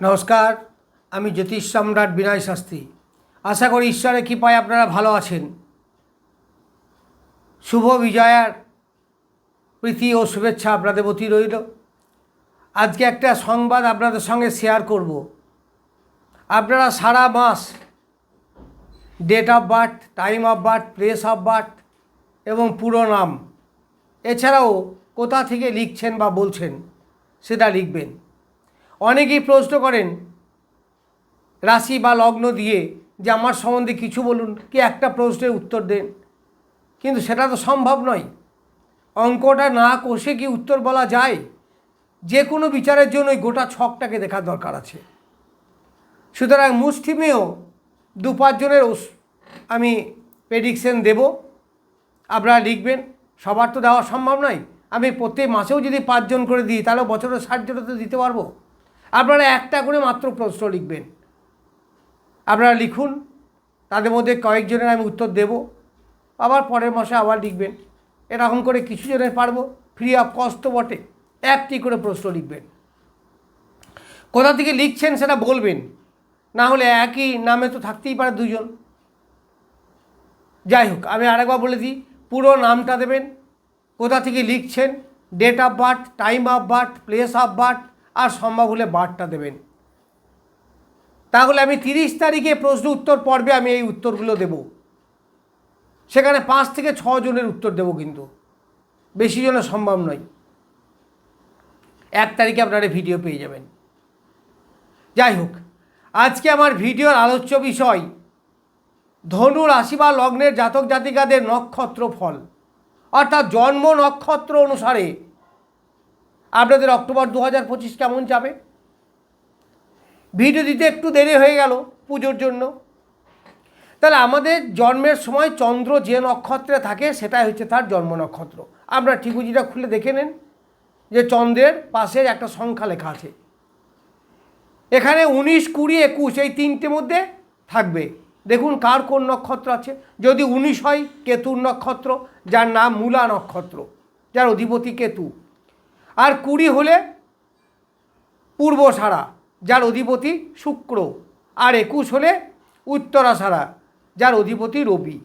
নমস্কার, আমি জ্যোতিষ সম্রাট বিনয় শাস্ত্রী। আশা করি ঈশ্বরের কৃপায় আপনারা ভালো আছেন। শুভ বিজয়ার প্রীতি ও শুভেচ্ছা আপনাদের প্রতি রইল। আজকে একটা সংবাদ আপনাদের সঙ্গে শেয়ার করব। আপনারা সারা মাস date of birth time of birth place of birth এবং পুরো নাম, এছাড়াও কোথা থেকে লিখছেন বা বলছেন সেটা লিখবেন। অনেকেই প্রশ্ন করেন, রাশি বা লগ্ন দিয়ে যে আমার সম্বন্ধে কিছু বলুন, কি একটা প্রশ্নের উত্তর দেন? কিন্তু সেটা তো সম্ভব নয়। অঙ্কটা না কষে কি উত্তর বলা যায়? যে কোনো বিচারের জন্য ওই গোটা ছকটাকে দেখার দরকার আছে। সুতরাং মুষ্টিমেয় দু পাঁচজনের আমি প্রেডিকশন দেব। আপনারা লিখবেন, সবার তো দেওয়া সম্ভব নয়। আমি প্রত্যেক মাসেও যদি পাঁচজন করে দিই, তাহলে বছরে ষাট জনে তো দিতে পারব। আপনারা একটা করে মাত্র প্রশ্ন লিখবেন। আপনারা লিখুন, তাদের মধ্যে কয়েকজনের আমি উত্তর দেব। আবার পরের মাসে আবার লিখবেন। এরকম করে কিছু জনের পারব ফ্রি অফ কস্ট বটে। একটি করে প্রশ্ন লিখবেন। কোথা থেকে লিখছেন সেটা বলবেন। না হলে একই নামে তো থাকতেই পারে দুজন। যাই হোক, আমি আরেকবার বলে দিই, পুরো নামটা দেবেন। কোথা থেকে লিখছেন date of birth time of birth place of birth আর সম্ভব হলে বারটা দেবেন। তাহলে আমি তিরিশ তারিখে প্রশ্ন উত্তর পর্বে আমি এই উত্তরগুলো দেব। সেখানে পাঁচ থেকে জনের উত্তর দেব কিন্তু। বেশি জনের সম্ভব নয়। এক তারিখে আপনারা ভিডিও পেয়ে যাবেন। যাই হোক, আজকে আমার ভিডিওর আলোচ্য বিষয়, ধনু রাশি বা লগ্নের জাতক জাতিকাদের নক্ষত্র ফল অর্থাৎ জন্ম নক্ষত্র অনুসারে আপনাদের অক্টোবর দু হাজার পঁচিশ কেমন যাবে? ভিডিও দিতে একটু দেরি হয়ে গেল পুজোর জন্য। তাহলে আমাদের জন্মের সময় চন্দ্র যে নক্ষত্রে থাকে, সেটাই হচ্ছে তার জন্ম নক্ষত্র। আপনারা ঠিকুজিটা খুলে দেখে নেন, যে চন্দ্রের পাশের একটা সংখ্যা লেখা আছে। এখানে উনিশ, কুড়ি, একুশ, এই তিনটে মধ্যে থাকবে। দেখুন কার কোন নক্ষত্র আছে। যদি উনিশ হয়, কেতুর নক্ষত্র, যার নাম মূলা নক্ষত্র, যার অধিপতি কেতু। আর কুড়ি হলে পূর্বসারা যার অধিপতি শুক্র, আর একুশ হলে উত্তরাসারা যার অধিপতি রবি।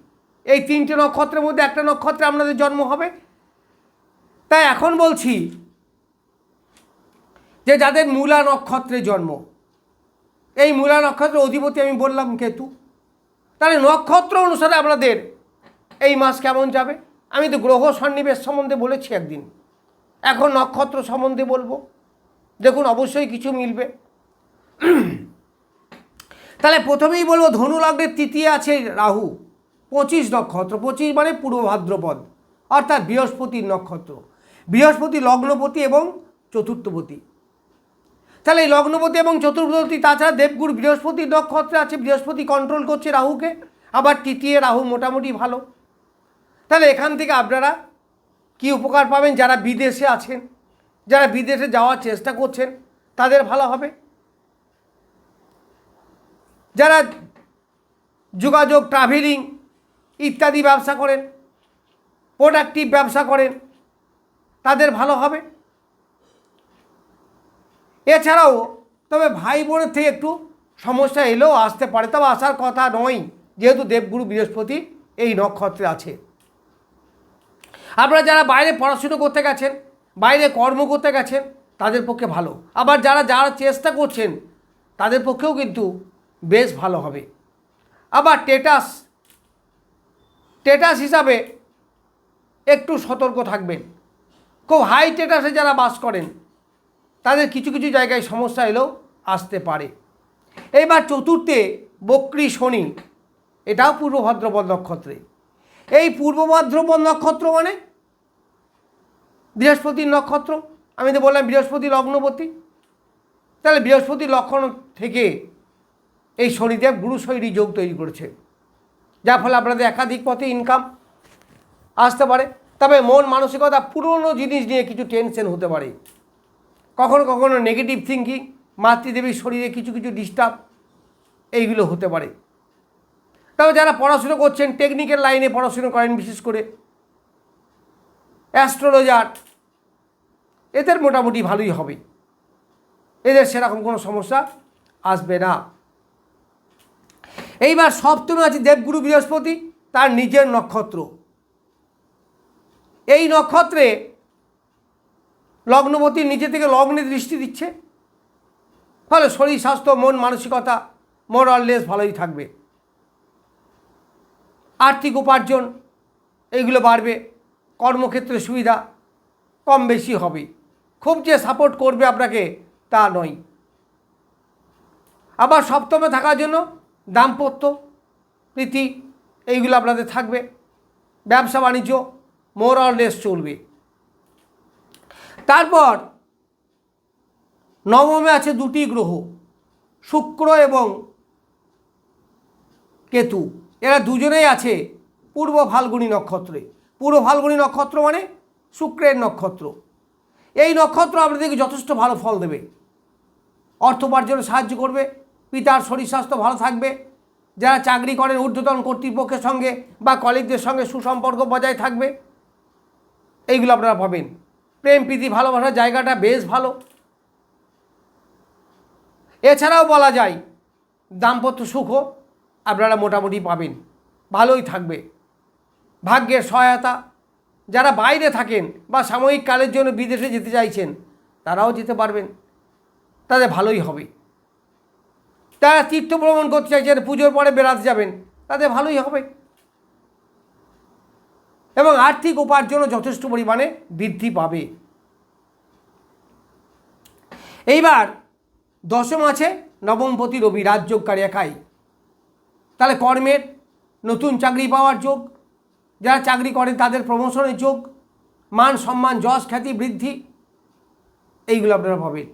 এই তিনটে নক্ষত্রের মধ্যে একটা নক্ষত্রে আপনাদের জন্ম হবে। তাই এখন বলছি যে যাদের মূলা নক্ষত্রে জন্ম, এই মূলা নক্ষত্রের অধিপতি আমি বললাম কেতু। তাহলে নক্ষত্র অনুসারে আপনাদের এই মাস কেমন যাবে? আমি তো গ্রহ সন্নিবেশ সম্বন্ধে বলেছি একদিন। এখন নক্ষত্র সম্বন্ধে বলব। দেখুন, অবশ্যই কিছু মিলবে। তাহলে প্রথমেই বলব ধনু লগ্নের তৃতীয় আছে রাহু, পঁচিশ নক্ষত্র, পঁচিশ মানে পূর্ব ভাদ্রপদ, অর্থাৎ বৃহস্পতির নক্ষত্র। বৃহস্পতি লগ্নপতি এবং চতুর্থপতি। তাহলে এই লগ্নপতি এবং চতুর্থপতি, তাছাড়া দেবগুরু বৃহস্পতির নক্ষত্রে আছে, বৃহস্পতি কন্ট্রোল করছে রাহুকে, আবার তৃতীয় রাহু মোটামুটি ভালো। তাহলে এখান থেকে আপনারা কি উপকার পাবেন যারা বিদেশে আছেন, যারা বিদেশে যাওয়ার চেষ্টা করছেন, তাদের ভালো হবে? যারা যোগাযোগ ট্রাভেলিং ইত্যাদি ব্যবসা করেন প্রোডাক্টিভ ব্যবসা করেন, তাদের ভালো হবে? এছাড়াও তবে ভাই বোনের থেকে একটু সমস্যা এলেও আসতে পারে, তবে আসার কথা নয়, যেহেতু দেবগুরু বৃহস্পতি এই নক্ষত্রে আছে। আপনারা যারা বাইরে পড়াশুনো করতে গেছেন, বাইরে কর্ম করতে গেছেন, তাদের পক্ষে ভালো। আবার যারা যারা চেষ্টা করছেন, তাদের পক্ষেও কিন্তু বেশ ভালো হবে। আবার টেটাস টেটাস হিসাবে একটু সতর্ক থাকবেন। খুব হাই টেটাসে যারা বাস করেন, তাদের কিছু কিছু জায়গায় সমস্যা এলেও আসতে পারে। এইবার চতুর্থে বক্রী শনি, এটাও পূর্ব ভাদ্রপদ নক্ষত্রে। এই পূর্ব ভাদ্রপদ নক্ষত্র মানে বৃহস্পতির নক্ষত্র, আমি তো বললাম বৃহস্পতি লগ্নবতী তাহলে বৃহস্পতি লক্ষণ থেকে এই শনিদেব গুরু শৈলী যোগ তৈরি করেছে যার ফলে আপনাদের একাধিক পথে ইনকাম আসতে পারে। তবে মন মানসিকতা পুরনো জিনিস নিয়ে কিছু টেনশন হতে পারে। কখনো কখনো নেগেটিভ থিঙ্কিং মাতৃদেবীর শরীরে কিছু কিছু ডিস্টার্ব এইগুলো হতে পারে। তবে যারা পড়াশুনো করছেন টেকনিক্যাল লাইনে পড়াশুনো করেন, বিশেষ করে অ্যাস্ট্রোলজার এদের মোটামুটি ভালোই হবে। এদের সেরকম কোনো সমস্যা আসবে না। এইবার সপ্তমে আছে দেবগুরু বৃহস্পতি, তার নিজের নক্ষত্র। এই নক্ষত্রে লগ্নপতি নিজে থেকে লগ্নে দৃষ্টি দিচ্ছে। ফলে শরীর, স্বাস্থ্য, মন, মানসিকতা মোরাললেস ভালোই থাকবে। আর্থিক উপার্জন এইগুলো বাড়বে। কর্মক্ষেত্রে সুবিধা কম বেশি হবে। যে সাপোর্ট করবে আপনাকে তা নয়। আবার সপ্তমে থাকার জন্য দাম্পত্য, প্রীতি, এইগুলো আপনাদের থাকবে। ব্যবসা বাণিজ্য মোরাললেস চলবে। তারপর নবমে আছে দুটি গ্রহ, শুক্র এবং কেতু। এরা দুজনেই আছে পূর্ব ফাল্গুনী নক্ষত্রে। পূর্ব ফাল্গুনী নক্ষত্র মানে শুক্রের নক্ষত্র। এই নক্ষত্র আপনাদেরকে যথেষ্ট ভালো ফল দেবে। অর্থ উপার্জনে সাহায্য করবে, পিতার শরীর স্বাস্থ্য ভালো থাকবে। যারা চাকরি করেন, ঊর্ধ্বতন কর্তৃপক্ষের সঙ্গে বা কলিগদের সঙ্গে সুসম্পর্ক বজায় থাকবে। এইগুলো আপনারা পাবেন। প্রেম, প্রীতি, ভালোবাসার জায়গাটা বেশ ভালো। এছাড়াও বলা যায়, দাম্পত্য সুখও আপনারা মোটামুটি পাবেন। ভালোই থাকবে। ভাগ্যের সহায়তা যারা বাইরে থাকেন বা সাময়িক কালের জন্য বিদেশে যেতে চাইছেন, তারাও যেতে পারবেন। তাদের ভালোই হবে। তারা তীর্থ ভ্রমণ করতে চাইছেন, পুজোর পরে বেড়াতে যাবেন, তাদের ভালোই হবে। এবং আর্থিক উপার্জনও যথেষ্ট পরিমাণে বৃদ্ধি পাবে। এইবার দশম আছে নবমপতি রবি রাজযোগকারী একাই তাহলে কর্মের নতুন চাকরি পাওয়ার যোগ যারা চাকরি করেন তাদের প্রমোশনের যোগ, মান সম্মান, যশ খ্যাতি, বৃদ্ধি, এইগুলো আপনারা পাবেন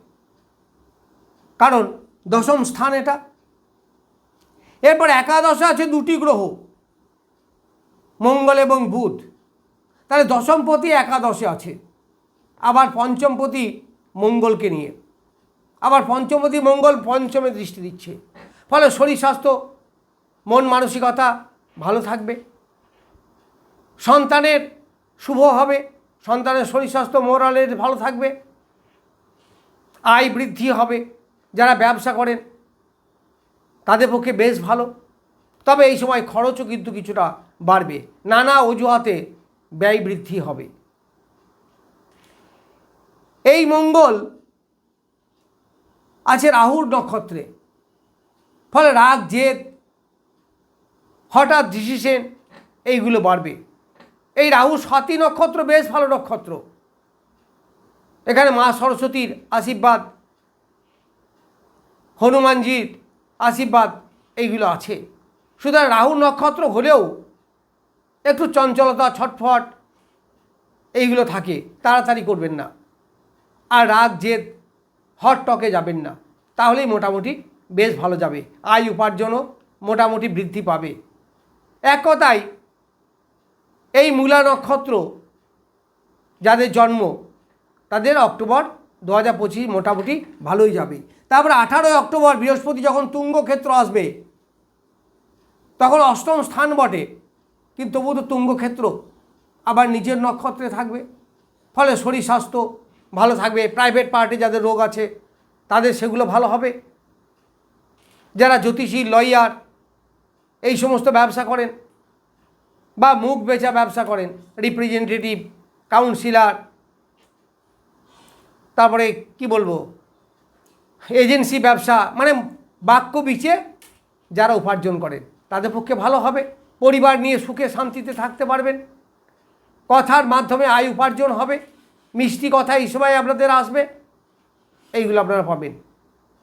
কারণ দশম স্থান এটা। এরপর একাদশে আছে দুটি গ্রহ, মঙ্গল এবং বুধ। তাহলে দশমপতি একাদশে আছে। আবার পঞ্চমপতি মঙ্গলকে নিয়ে। আবার পঞ্চমপতি মঙ্গল পঞ্চমে দৃষ্টি দিচ্ছে। ফলে শরীর স্বাস্থ্য, মন মানসিকতা ভালো থাকবে। সন্তানের শুভ হবে, সন্তানের শরীর স্বাস্থ্য মোরালের ভালো থাকবে, আয় বৃদ্ধি হবে, যারা ব্যবসা করেন, তাদের পক্ষে বেশ ভালো। তবে এই সময় খরচও কিন্তু কিছুটা বাড়বে, নানা অজুহাতে ব্যয় বৃদ্ধি হবে। এই মঙ্গল আছে রাহুর নক্ষত্রে। ফলে রাগ, জেদ, হঠাৎ ডিসিশন এইগুলো বাড়বে। এই রাহু স্বাতী নক্ষত্র, বেশ ভালো নক্ষত্র। এখানে মা সরস্বতীর আশীর্বাদ, হনুমানজির আশীর্বাদ, এইগুলো আছে। সুতরাং রাহু নক্ষত্র হলেও একটু চঞ্চলতা, ছটফট, এইগুলো থাকে। তাড়াতাড়ি করবেন না। আর রাগ জেদ, হট টকে যাবেন না। তাহলেই মোটামুটি বেশ ভালো যাবে। আয় উপার্জনও মোটামুটি বৃদ্ধি পাবে। এক কথায় এই মূলা নক্ষত্র যাদের জন্ম, তাদের অক্টোবর দু হাজার পঁচিশ মোটামুটি ভালোই যাবে। তারপরে আঠারোই অক্টোবর বৃহস্পতি যখন তুঙ্গ ক্ষেত্র আসবে, তখন অষ্টম স্থান বটে। কিন্তু তবু তো তুঙ্গ ক্ষেত্র আবার নিজের নক্ষত্রে থাকবে। ফলে শরীর স্বাস্থ্য ভালো থাকবে প্রাইভেট পার্টি যাদের রোগ আছে, তাদের সেগুলো ভালো হবে। যারা জ্যোতিষী লয়ার এই সমস্ত ব্যবসা করেন বা মুখ বেচা ব্যবসা করেন রিপ্রেজেন্টেটিভ কাউন্সিলার তারপরে কি বলব এজেন্সি ব্যবসা মানে বাক্য বিচে যারা উপার্জন করেন, তাদের পক্ষে ভালো হবে, পরিবার নিয়ে সুখে শান্তিতে থাকতে পারবেন, কথার মাধ্যমে আয় উপার্জন হবে, মিষ্টি কথা এই সময় আপনাদের আসবে, এইগুলো আপনারা পাবেন।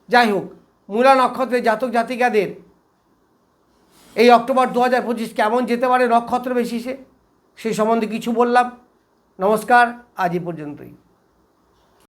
যাই হোক, মূলা নক্ষত্রের জাতক জাতিকাদের এই অক্টোবর দু হাজার পঁচিশ কেমন যেতে পারে নক্ষত্র বেশি সে সেই সম্বন্ধে কিছু বললাম। নমস্কার, আজ এ পর্যন্তই।